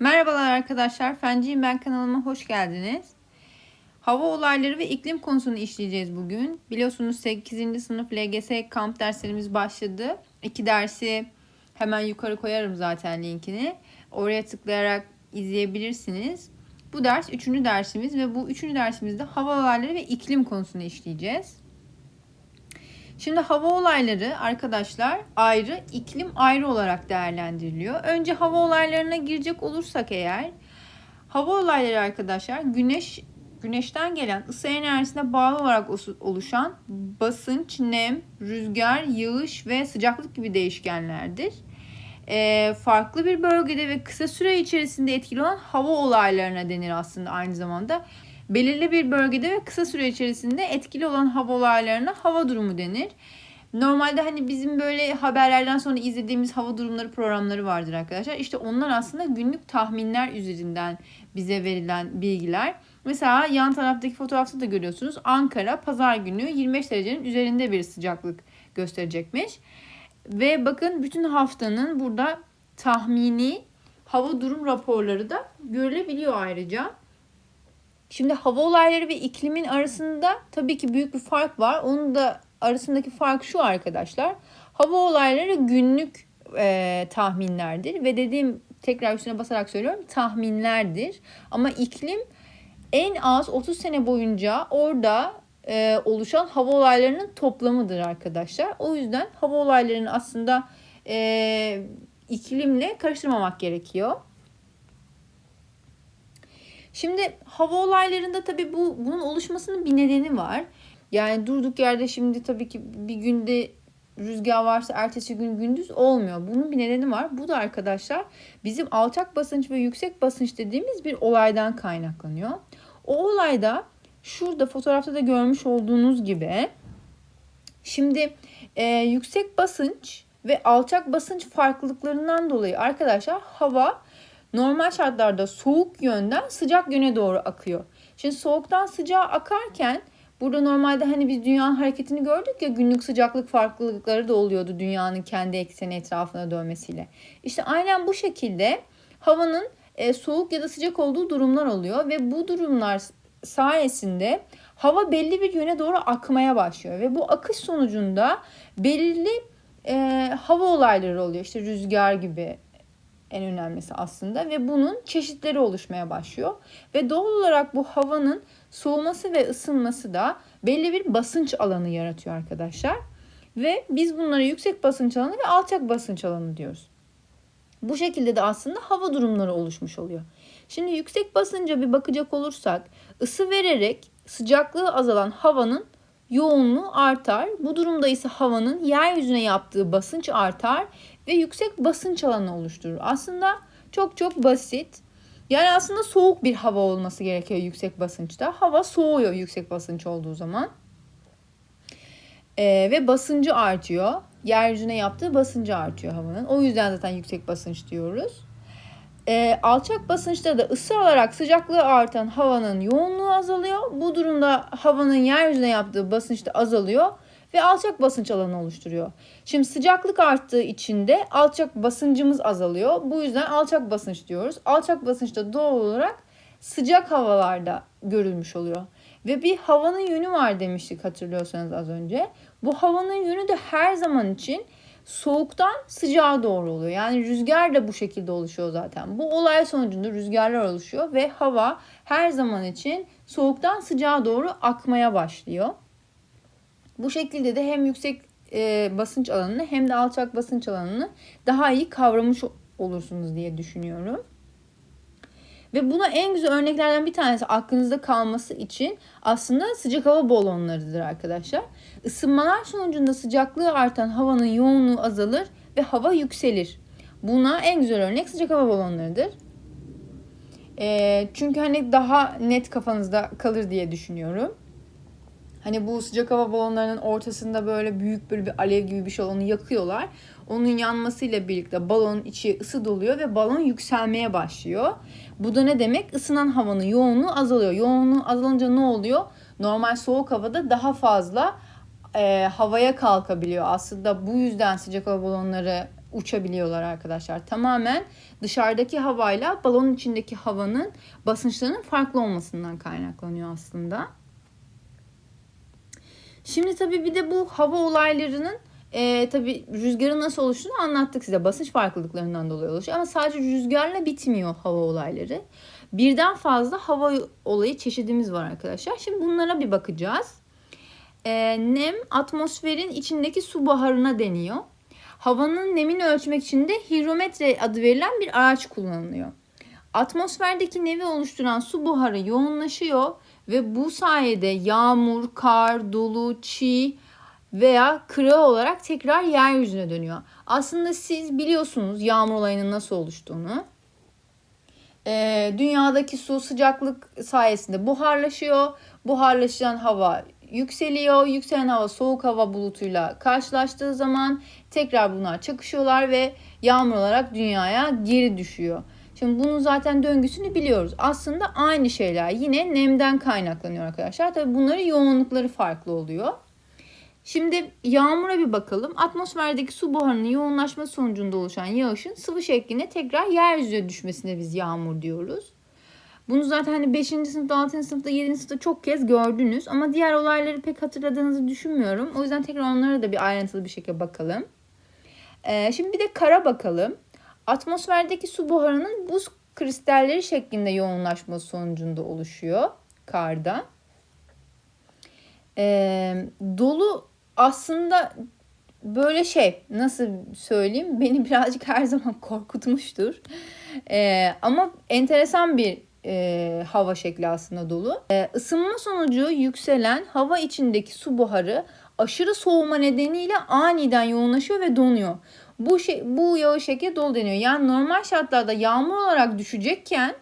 Merhabalar arkadaşlar. Fenciyim ben kanalıma hoş geldiniz. Hava olayları ve iklim konusunu işleyeceğiz bugün. Biliyorsunuz 8. sınıf LGS kamp derslerimiz başladı. İki dersi hemen yukarı koyarım zaten linkini. Oraya tıklayarak izleyebilirsiniz. Bu ders üçüncü dersimiz ve bu üçüncü dersimizde hava olayları ve iklim konusunu işleyeceğiz. Şimdi hava olayları arkadaşlar ayrı, iklim ayrı olarak değerlendiriliyor. Önce hava olaylarına girecek olursak eğer hava olayları arkadaşlar güneş güneşten gelen ısı enerjisine bağlı olarak oluşan basınç, nem, rüzgar, yağış ve sıcaklık gibi değişkenlerdir. Ee, farklı bir bölgede ve kısa süre içerisinde etkili olan hava olaylarına denir aslında aynı zamanda belirli bir bölgede ve kısa süre içerisinde etkili olan hava olaylarına hava durumu denir. Normalde hani bizim böyle haberlerden sonra izlediğimiz hava durumları programları vardır arkadaşlar. İşte onlar aslında günlük tahminler üzerinden bize verilen bilgiler. Mesela yan taraftaki fotoğrafta da görüyorsunuz. Ankara pazar günü 25 derecenin üzerinde bir sıcaklık gösterecekmiş. Ve bakın bütün haftanın burada tahmini hava durum raporları da görülebiliyor ayrıca. Şimdi hava olayları ve iklimin arasında tabii ki büyük bir fark var. Onun da arasındaki fark şu arkadaşlar. Hava olayları günlük e, tahminlerdir ve dediğim tekrar üstüne basarak söylüyorum tahminlerdir. Ama iklim en az 30 sene boyunca orada e, oluşan hava olaylarının toplamıdır arkadaşlar. O yüzden hava olaylarını aslında e, iklimle karıştırmamak gerekiyor. Şimdi hava olaylarında tabii bu bunun oluşmasının bir nedeni var. Yani durduk yerde şimdi tabii ki bir günde rüzgar varsa ertesi gün gündüz olmuyor. Bunun bir nedeni var. Bu da arkadaşlar bizim alçak basınç ve yüksek basınç dediğimiz bir olaydan kaynaklanıyor. O olayda şurada fotoğrafta da görmüş olduğunuz gibi şimdi e, yüksek basınç ve alçak basınç farklılıklarından dolayı arkadaşlar hava normal şartlarda soğuk yönden sıcak yöne doğru akıyor. Şimdi soğuktan sıcağa akarken burada normalde hani biz dünyanın hareketini gördük ya günlük sıcaklık farklılıkları da oluyordu dünyanın kendi ekseni etrafına dönmesiyle. İşte aynen bu şekilde havanın e, soğuk ya da sıcak olduğu durumlar oluyor ve bu durumlar sayesinde hava belli bir yöne doğru akmaya başlıyor ve bu akış sonucunda belirli e, hava olayları oluyor. İşte rüzgar gibi, en önemlisi aslında ve bunun çeşitleri oluşmaya başlıyor. Ve doğal olarak bu havanın soğuması ve ısınması da belli bir basınç alanı yaratıyor arkadaşlar. Ve biz bunlara yüksek basınç alanı ve alçak basınç alanı diyoruz. Bu şekilde de aslında hava durumları oluşmuş oluyor. Şimdi yüksek basınca bir bakacak olursak ısı vererek sıcaklığı azalan havanın yoğunluğu artar. Bu durumda ise havanın yeryüzüne yaptığı basınç artar ve yüksek basınç alanı oluşturur. Aslında çok çok basit. Yani aslında soğuk bir hava olması gerekiyor yüksek basınçta. Hava soğuyor yüksek basınç olduğu zaman. Ee, ve basıncı artıyor. Yeryüzüne yaptığı basıncı artıyor havanın. O yüzden zaten yüksek basınç diyoruz. Ee, alçak basınçta da ısı alarak sıcaklığı artan havanın yoğunluğu azalıyor. Bu durumda havanın yeryüzüne yaptığı basınç da azalıyor ve alçak basınç alanı oluşturuyor. Şimdi sıcaklık arttığı için de alçak basıncımız azalıyor. Bu yüzden alçak basınç diyoruz. Alçak basınç da doğal olarak sıcak havalarda görülmüş oluyor. Ve bir havanın yönü var demiştik hatırlıyorsanız az önce. Bu havanın yönü de her zaman için soğuktan sıcağa doğru oluyor. Yani rüzgar da bu şekilde oluşuyor zaten. Bu olay sonucunda rüzgarlar oluşuyor ve hava her zaman için soğuktan sıcağa doğru akmaya başlıyor. Bu şekilde de hem yüksek e, basınç alanını hem de alçak basınç alanını daha iyi kavramış olursunuz diye düşünüyorum. Ve buna en güzel örneklerden bir tanesi aklınızda kalması için aslında sıcak hava balonlarıdır arkadaşlar. Isınmalar sonucunda sıcaklığı artan havanın yoğunluğu azalır ve hava yükselir. Buna en güzel örnek sıcak hava balonlarıdır. E, çünkü hani daha net kafanızda kalır diye düşünüyorum. Hani bu sıcak hava balonlarının ortasında böyle büyük böyle bir alev gibi bir şey onu yakıyorlar. Onun yanmasıyla birlikte balonun içi ısı doluyor ve balon yükselmeye başlıyor. Bu da ne demek? Isınan havanın yoğunluğu azalıyor. Yoğunluğu azalınca ne oluyor? Normal soğuk havada daha fazla e, havaya kalkabiliyor. Aslında bu yüzden sıcak hava balonları uçabiliyorlar arkadaşlar. Tamamen dışarıdaki havayla balonun içindeki havanın basınçlarının farklı olmasından kaynaklanıyor aslında. Şimdi tabii bir de bu hava olaylarının e, tabii rüzgarın nasıl oluştuğunu anlattık size. Basınç farklılıklarından dolayı oluşuyor. Ama sadece rüzgarla bitmiyor hava olayları. Birden fazla hava olayı çeşidimiz var arkadaşlar. Şimdi bunlara bir bakacağız. E, nem atmosferin içindeki su buharına deniyor. Havanın nemini ölçmek için de hidrometre adı verilen bir araç kullanılıyor. Atmosferdeki nevi oluşturan su buharı yoğunlaşıyor ve bu sayede yağmur, kar, dolu, çiğ veya kırığı olarak tekrar yeryüzüne dönüyor. Aslında siz biliyorsunuz yağmur olayının nasıl oluştuğunu. Ee, dünyadaki su sıcaklık sayesinde buharlaşıyor. Buharlaşan hava yükseliyor. Yükselen hava soğuk hava bulutuyla karşılaştığı zaman tekrar bunlar çakışıyorlar ve yağmur olarak dünyaya geri düşüyor. Şimdi bunun zaten döngüsünü biliyoruz. Aslında aynı şeyler yine nemden kaynaklanıyor arkadaşlar. Tabii bunların yoğunlukları farklı oluyor. Şimdi yağmura bir bakalım. Atmosferdeki su buharının yoğunlaşması sonucunda oluşan yağışın sıvı şeklinde tekrar yeryüzüne düşmesine biz yağmur diyoruz. Bunu zaten hani 5. sınıfta, 6. sınıfta, 7. sınıfta çok kez gördünüz. Ama diğer olayları pek hatırladığınızı düşünmüyorum. O yüzden tekrar onlara da bir ayrıntılı bir şekilde bakalım. Ee, şimdi bir de kara bakalım. Atmosferdeki su buharının buz kristalleri şeklinde yoğunlaşması sonucunda oluşuyor karda. Ee, dolu aslında böyle şey nasıl söyleyeyim beni birazcık her zaman korkutmuştur. Ee, ama enteresan bir e, hava şekli aslında dolu. Ee, ısınma sonucu yükselen hava içindeki su buharı aşırı soğuma nedeniyle aniden yoğunlaşıyor ve donuyor. Bu şey, bu yağış şekli dolu deniyor. Yani normal şartlarda yağmur olarak düşecekken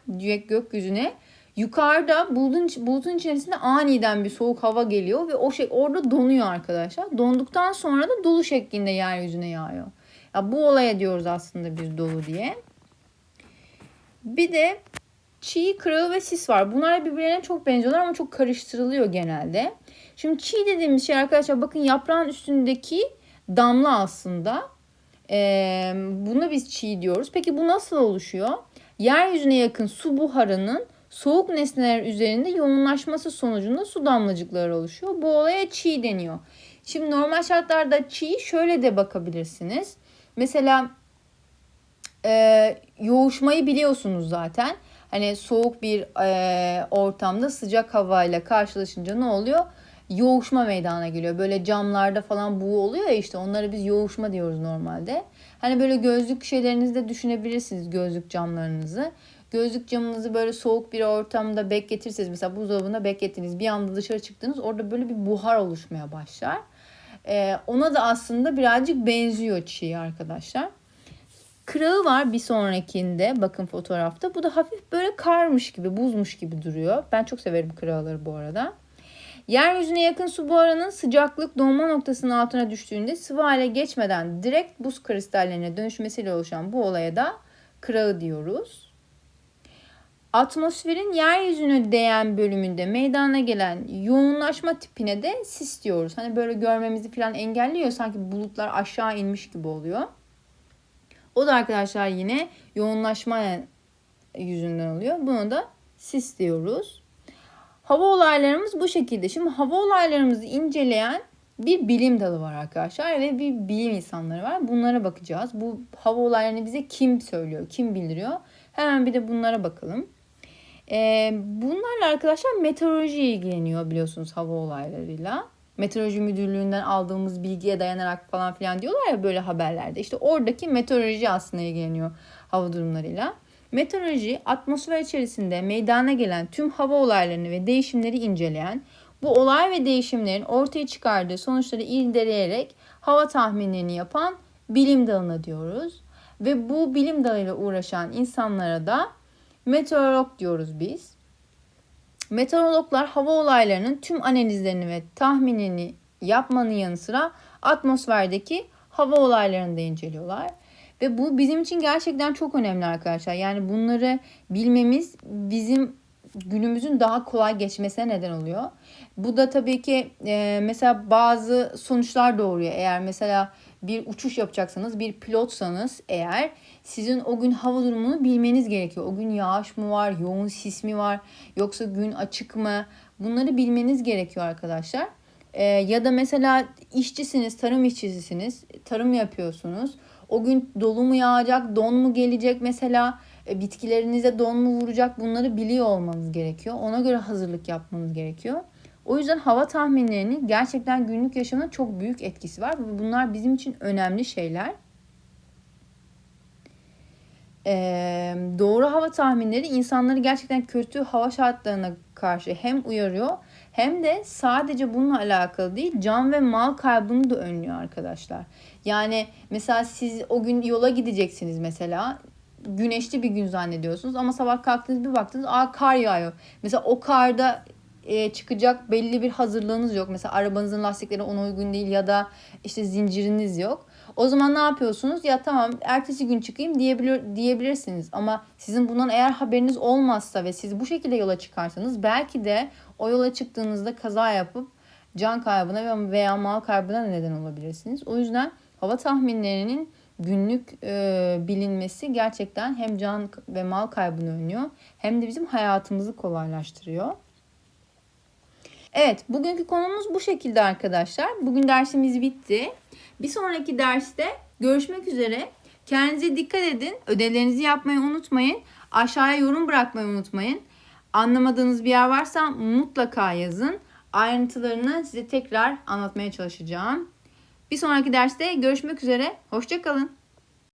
gökyüzüne yukarıda bulutun, bulutun içerisinde aniden bir soğuk hava geliyor ve o şey orada donuyor arkadaşlar. Donduktan sonra da dolu şeklinde yeryüzüne yağıyor. Ya bu olaya diyoruz aslında biz dolu diye. Bir de çiğ, kırığı ve sis var. Bunlar birbirlerine çok benziyorlar ama çok karıştırılıyor genelde. Şimdi çiğ dediğimiz şey arkadaşlar bakın yaprağın üstündeki damla aslında. Ee, buna biz çiğ diyoruz. Peki bu nasıl oluşuyor? Yeryüzüne yakın su buharının soğuk nesneler üzerinde yoğunlaşması sonucunda su damlacıkları oluşuyor. Bu olaya çiğ deniyor. Şimdi normal şartlarda çiğ şöyle de bakabilirsiniz. Mesela e, yoğuşmayı biliyorsunuz zaten. Hani soğuk bir e, ortamda sıcak havayla karşılaşınca ne oluyor? Yoğuşma meydana geliyor. Böyle camlarda falan buğu oluyor ya işte onları biz yoğuşma diyoruz normalde. Hani böyle gözlük şeylerinizde düşünebilirsiniz gözlük camlarınızı. Gözlük camınızı böyle soğuk bir ortamda bekletirseniz mesela buzdolabında beklettiniz bir anda dışarı çıktınız orada böyle bir buhar oluşmaya başlar. Ee, ona da aslında birazcık benziyor çiğ arkadaşlar. Kırağı var bir sonrakinde bakın fotoğrafta. Bu da hafif böyle karmış gibi buzmuş gibi duruyor. Ben çok severim kırağları bu arada. Yeryüzüne yakın su buharının sıcaklık donma noktasının altına düştüğünde sıvı hale geçmeden direkt buz kristallerine dönüşmesiyle oluşan bu olaya da kırağı diyoruz. Atmosferin yeryüzüne değen bölümünde meydana gelen yoğunlaşma tipine de sis diyoruz. Hani böyle görmemizi falan engelliyor. Sanki bulutlar aşağı inmiş gibi oluyor. O da arkadaşlar yine yoğunlaşma yüzünden oluyor. Buna da sis diyoruz. Hava olaylarımız bu şekilde. Şimdi hava olaylarımızı inceleyen bir bilim dalı var arkadaşlar ve bir bilim insanları var. Bunlara bakacağız. Bu hava olaylarını bize kim söylüyor, kim bildiriyor? Hemen bir de bunlara bakalım. Ee, bunlarla arkadaşlar meteoroloji ilgileniyor biliyorsunuz hava olaylarıyla. Meteoroloji müdürlüğünden aldığımız bilgiye dayanarak falan filan diyorlar ya böyle haberlerde. İşte oradaki meteoroloji aslında ilgileniyor hava durumlarıyla. Meteoroloji atmosfer içerisinde meydana gelen tüm hava olaylarını ve değişimleri inceleyen, bu olay ve değişimlerin ortaya çıkardığı sonuçları irdeleyerek hava tahminlerini yapan bilim dalına diyoruz. Ve bu bilim dalıyla uğraşan insanlara da meteorolog diyoruz biz. Meteorologlar hava olaylarının tüm analizlerini ve tahminini yapmanın yanı sıra atmosferdeki hava olaylarını da inceliyorlar. Ve bu bizim için gerçekten çok önemli arkadaşlar. Yani bunları bilmemiz bizim günümüzün daha kolay geçmesine neden oluyor. Bu da tabii ki e, mesela bazı sonuçlar doğuruyor. Eğer mesela bir uçuş yapacaksanız, bir pilotsanız eğer sizin o gün hava durumunu bilmeniz gerekiyor. O gün yağış mı var, yoğun sis mi var, yoksa gün açık mı? Bunları bilmeniz gerekiyor arkadaşlar. Ee, ya da mesela işçisiniz, tarım işçisisiniz, tarım yapıyorsunuz. O gün dolu mu yağacak, don mu gelecek mesela, e, bitkilerinize don mu vuracak bunları biliyor olmanız gerekiyor. Ona göre hazırlık yapmanız gerekiyor. O yüzden hava tahminlerinin gerçekten günlük yaşamına çok büyük etkisi var. Bunlar bizim için önemli şeyler. Ee, doğru hava tahminleri insanları gerçekten kötü hava şartlarına karşı hem uyarıyor hem de sadece bununla alakalı değil can ve mal kaybını da önlüyor arkadaşlar. Yani mesela siz o gün yola gideceksiniz mesela güneşli bir gün zannediyorsunuz ama sabah kalktınız bir baktınız aa kar yağıyor. Mesela o karda e, çıkacak belli bir hazırlığınız yok. Mesela arabanızın lastikleri ona uygun değil ya da işte zinciriniz yok. O zaman ne yapıyorsunuz? Ya tamam ertesi gün çıkayım diyebilir, diyebilirsiniz. Ama sizin bundan eğer haberiniz olmazsa ve siz bu şekilde yola çıkarsanız belki de o yola çıktığınızda kaza yapıp can kaybına veya mal kaybına neden olabilirsiniz. O yüzden hava tahminlerinin günlük e, bilinmesi gerçekten hem can ve mal kaybını önlüyor hem de bizim hayatımızı kolaylaştırıyor. Evet, bugünkü konumuz bu şekilde arkadaşlar. Bugün dersimiz bitti. Bir sonraki derste görüşmek üzere. Kendinize dikkat edin. Ödevlerinizi yapmayı unutmayın. Aşağıya yorum bırakmayı unutmayın. Anlamadığınız bir yer varsa mutlaka yazın. Ayrıntılarını size tekrar anlatmaya çalışacağım. Bir sonraki derste görüşmek üzere. Hoşçakalın.